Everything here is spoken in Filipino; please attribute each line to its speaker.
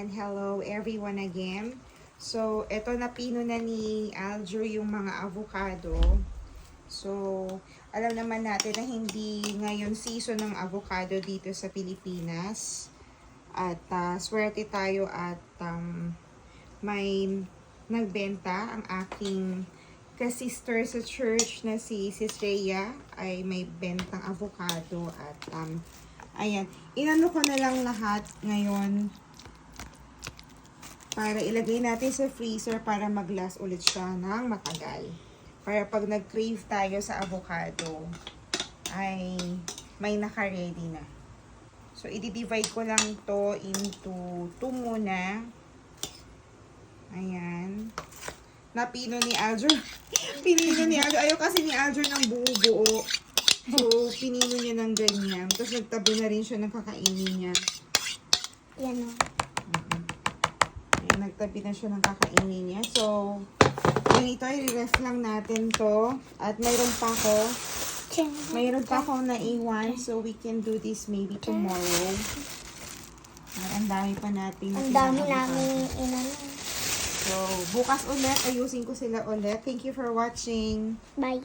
Speaker 1: Ayan, hello everyone again. So, eto na pino na ni Aljo yung mga avocado. So, alam naman natin na hindi ngayon season ng avocado dito sa Pilipinas. At ah, swerte tayo at um, may nagbenta ang aking kasister sa church na si Sis Rhea ay may bentang avocado at um, ayan, inano ko na lang lahat ngayon para ilagay natin sa freezer para mag-last ulit siya ng matagal. Para pag nag-crave tayo sa avocado, ay may naka-ready na. So, i-divide ko lang to into two muna. Ayan. Napino ni Aljo. pinino ni Aljo. Ayaw kasi ni Aljo ng buo-buo. So, pinino niya ng ganyan. Tapos nagtabi na rin siya ng kakainin niya.
Speaker 2: Yan o.
Speaker 1: Nagtabi na siya ng kakainin niya. So, ganito, i-ref lang natin to. At mayroon pa ako, mayroon pa ako naiwan. So, we can do this maybe tomorrow. Ay, ang dami pa natin.
Speaker 2: Ang dami namin inano.
Speaker 1: So, bukas ulit, ayusin ko sila ulit. Thank you for watching.
Speaker 2: Bye.